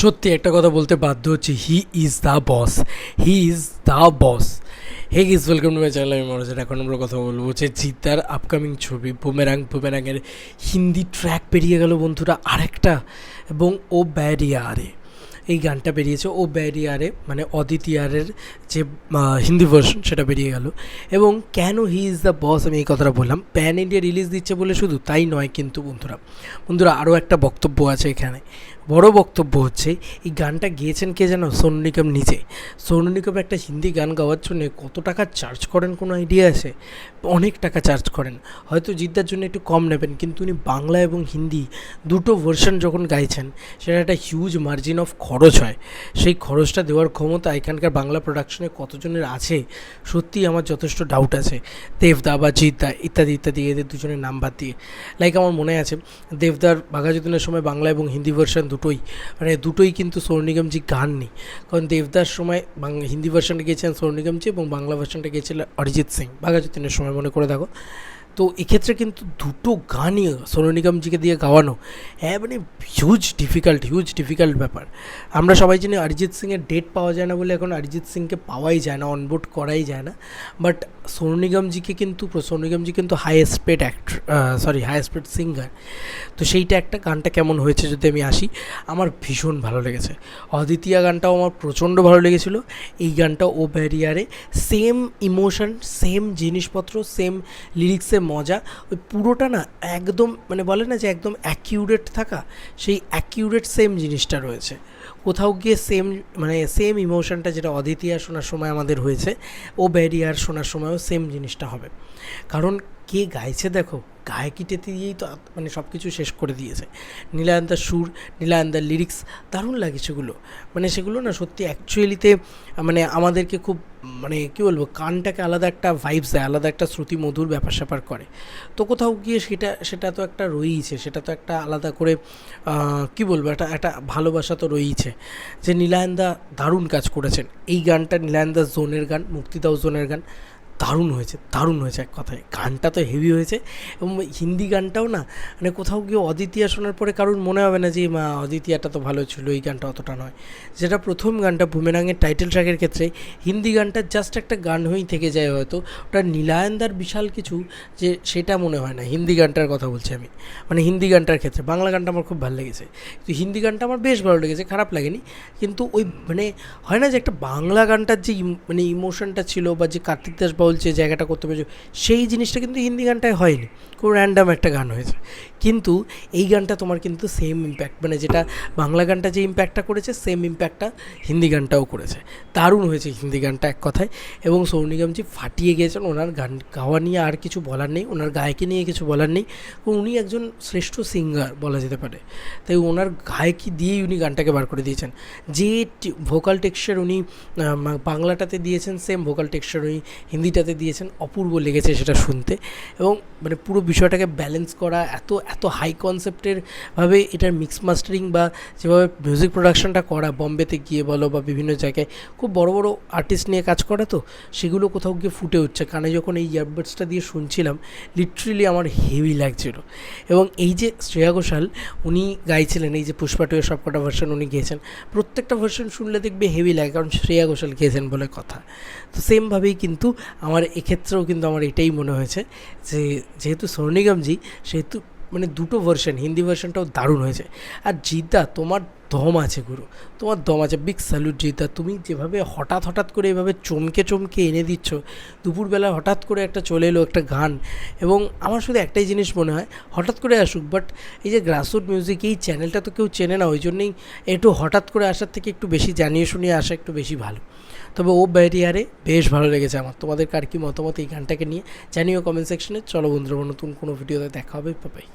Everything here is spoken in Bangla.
সত্যি একটা কথা বলতে বাধ্য হচ্ছে he is the boss he is the boss hey guys welcome to my channel আমি মনোজ এখন আমরা কথা বলব যে জিদ্দার আপকামিং ছবি বুমেরাং বুমেরাংয়ের হিন্দি ট্র্যাক বেরিয়ে গেল বন্ধুরা আরেকটা, এবং ও ব্যারিয়ারে, এই গানটা বেরিয়েছে, ও ব্যারিয়ারে মানে অদিতিয়ারের যে হিন্দি ভার্সন সেটা বেরিয়ে গেল, এবং কেন হি ইজ দ্য বস আমি এই কথাটা বললাম প্যান ইন্ডিয়া রিলিজ দিচ্ছে বলে শুধু তাই নয় কিন্তু বন্ধুরা বন্ধুরা আরও একটা বক্তব্য আছে এখানে বড় বক্তব্য হচ্ছে, এই গানটা গেয়েছেন কে যেন? সোনু নিগম নিজে। সোনু নিগম একটা হিন্দি গান গাওয়ার জন্য কত টাকা চার্জ করেন কোনো আইডিয়া আছে? অনেক টাকা চার্জ করেন। হয়তো জিদ্দার জন্য একটু কম নেবেন, কিন্তু উনি বাংলা এবং হিন্দি দুটো ভার্সন যখন গাইছেন সেটা একটা হিউজ মার্জিন অফ খরচ হয়। সেই খরচটা দেওয়ার ক্ষমতা এখানকার বাংলা প্রোডাকশনে কতজনের আছে? সত্যিই আমার যথেষ্ট ডাউট আছে। দেবদা বা জিদ্দা, ইত্যাদি ইত্যাদি, এদের দুজনের নাম বাদ দিয়ে। লাইক আমার মনে আছে, দেবদার বাঘাযতীনের সময় বাংলা এবং হিন্দি ভার্সন দুটোই। মানে দুটোই কিন্তু সৌর্ণিগমজি গান নেই। কারণ দেবদার সময় হিন্দি ভার্সনটা গিয়েছিলেন সৌর্ণিগমজি এবং বাংলা ভার্সনটা গিয়েছিলেন অরিজিৎ সিং। বাঘাযতীনের সময় মনে করে দেখো। তো এক্ষেত্রে কিন্তু দুটো গানই সোনু নিগমজিকে দিয়ে গাওয়ানো হ্যাঁ মানে হিউজ ডিফিকাল্ট হিউজ ডিফিকাল্ট ব্যাপার। আমরা সবাই জানি অরিজিৎ সিংয়ের ডেট পাওয়া যায় না বলে এখন অরিজিৎ সিংকে পাওয়াই যায় না অনবোর্ড করাই যায় না। বাট সোনু নিগমজিকে কিন্তু, সোনু নিগমজি কিন্তু highest paid actor sorry highest paid singer তো সেইটা একটা গানটা কেমন হয়েছে যদি আমি আসি, আমার ভীষণ ভালো লেগেছে। অদ্বিতীয়া গানটাও আমার প্রচণ্ড ভালো লেগেছিলো। এই গানটা ও ব্যারিয়ারে সেম ইমোশন সেম জিনিসপত্র সেম লিরিক্সে মজা, ওই পুরোটা না একদম মানে বলে না যে একদম অ্যাকিউরেট থাকা, সেই অ্যাকিউরেট সেম জিনিসটা রয়েছে। কোথাও গিয়ে সেম মানে সেম ইমোশনটা যেটা অদিতিয়া শোনার সময় আমাদের হয়েছে, ও ব্যারিয়ার শোনার সময়ও সেম জিনিসটা হবে। কারণ কে গাইছে দেখো গায়কিটাতে দিয়েই তো মানে সব কিছু শেষ করে দিয়েছে। নীলায়ন্তার সুর, নীলায়ন্তার লিরিক্স দারুণ লাগে সেগুলো। মানে সেগুলো না সত্যি অ্যাকচুয়ালিতে মানে আমাদেরকে খুব মানে কী বলব, কানটাকে আলাদা একটা ভাইবস দেয়, আলাদা একটা শ্রুতি মধুর ব্যাপার স্যাপার করে। তো কোথাও গিয়ে সেটা সেটা তো একটা রয়েইছে, সেটা তো একটা আলাদা করে কি বলব, একটা একটা ভালোবাসা তো রয়েইছে। যে নীলায়ন্দা দারুণ কাজ করেছেন। এই গানটা নীলায়ন্দা জোনের গান, মুক্তিদাও জোনের গান দারুণ হয়েছে দারুণ হয়েছে এক কথায়। গানটা তো হেভি হয়েছে এবং হিন্দি গানটাও না মানে কোথাও গিয়ে অদ্বিতীয়া শোনার পরে কারোর মনে হবে না যে, মা অদ্বিতীয়াটা তো ভালো ছিল, এই গানটা অতটা নয়। যেটা প্রথম গানটা বুমেরাঙের টাইটেল ট্র্যাকের ক্ষেত্রে, হিন্দি গানটা জাস্ট একটা গান হয়েই থেকে যায় হয়তো। ওটা নীলায়নদার বিশাল কিছু যে সেটা মনে হয় না, হিন্দি গানটার কথা বলছি আমি। মানে হিন্দি গানটার ক্ষেত্রে, বাংলা গানটা আমার খুব ভালো লেগেছে। কিন্তু হিন্দি গানটা আমার বেশ ভালো লেগেছে, খারাপ লাগেনি। কিন্তু ওই মানে হয় না যে একটা বাংলা গানটার যে মানে ইমোশনটা ছিল বা যে কার্তিক দাস বাউল যে জায়গাটা করতে পেরেছে, সেই জিনিসটা কিন্তু হিন্দি গানটায় হয়নি। খুব র্যান্ডাম একটা গান হয়েছে। কিন্তু এই গানটা তোমার কিন্তু সেম ইম্প্যাক্ট মানে যেটা বাংলা গানটা যে ইম্প্যাক্টটা করেছে সেম ইম্প্যাক্টটা হিন্দি গানটাও করেছে। দারুণ হয়েছে হিন্দি গানটা এক কথায়। এবং সৌর নিগমজি ফাটিয়ে গিয়েছেন, ওনার গান গাওয়া নিয়ে আর কিছু বলার নেই, ওনার গায়কি নিয়ে কিছু বলার নেই। উনি একজন শ্রেষ্ঠ সিঙ্গার বলা যেতে পারে। তাই ওনার গায়কি দিয়েই উনি গানটাকে বার করে দিয়েছেন। যে ভোকাল টেক্সচার উনি বাংলাটাতে দিয়েছেন সেম ভোকাল টেক্সচার উনি হিন্দিটাতে দিয়েছেন অপূর্ব লেগেছে সেটা শুনতে। এবং মানে পুরো বিষয়টাকে ব্যালেন্স করা, এত এত হাই কনসেপ্টের ভাবে এটার মিক্স মাস্টারিং বা যেভাবে মিউজিক প্রোডাকশনটা করা, বম্বেতে গিয়ে বলো বা বিভিন্ন জায়গায়, খুব বড় বড় আর্টিস্ট নিয়ে কাজ করা তো, সেগুলো কোথাও গিয়ে ফুটে উঠছে। কানে যখন এই ইয়ারবাডসটা দিয়ে শুনছিলাম লিটারেলি আমার হেভি লাগছিল। এবং এই যে শ্রেয়া ঘোষাল, উনি গাইছিলেন, এই যে পুষ্পা টুয়ের সবকটা ভার্সন উনি গেয়েছেন, প্রত্যেকটা ভার্সন শুনলে দেখবে হেভি লাগে, কারণ শ্রেয়া ঘোষাল গেয়েছেন বলে কথা। তো সেমভাবেই কিন্তু আমার এক্ষেত্রেও কিন্তু আমার এটাই মনে হয়েছে যে, যেহেতু সোনু নিগমজি সেহেতু মানে দুটো ভার্সন হিন্দি ভার্সনটাও দারুণ হয়েছে। আর জিদ্দা, তোমার দম আছে, গুরু। তোমার দম আছে। বিগ স্যালুট জিদ্দা তুমি যেভাবে হঠাৎ হঠাৎ করে এভাবে চমকে চমকে এনে দিচ্ছ দুপুরবেলা হঠাৎ করে একটা চলে এলো একটা গান। এবং আমার শুধু একটাই জিনিস মনে হয়, হঠাৎ করে আসুক বাট এই যে গ্রাসরুট মিউজিক এই চ্যানেলটা তো কেউ চেনে না, ওই জন্যেই একটু হঠাৎ করে আসার থেকে একটু বেশি জানিয়ে শুনিয়ে আসা একটু বেশি ভালো। তবে ও ব্যারিয়ারে বেশ ভালো লেগেছে আমার। তোমাদের কার কি মতামত এই গানটাকে নিয়ে? জানিও কমেন্ট সেকশনে চলো বন্ধুরা, নতুন কোনো ভিডিওতে দেখা হবে। পাই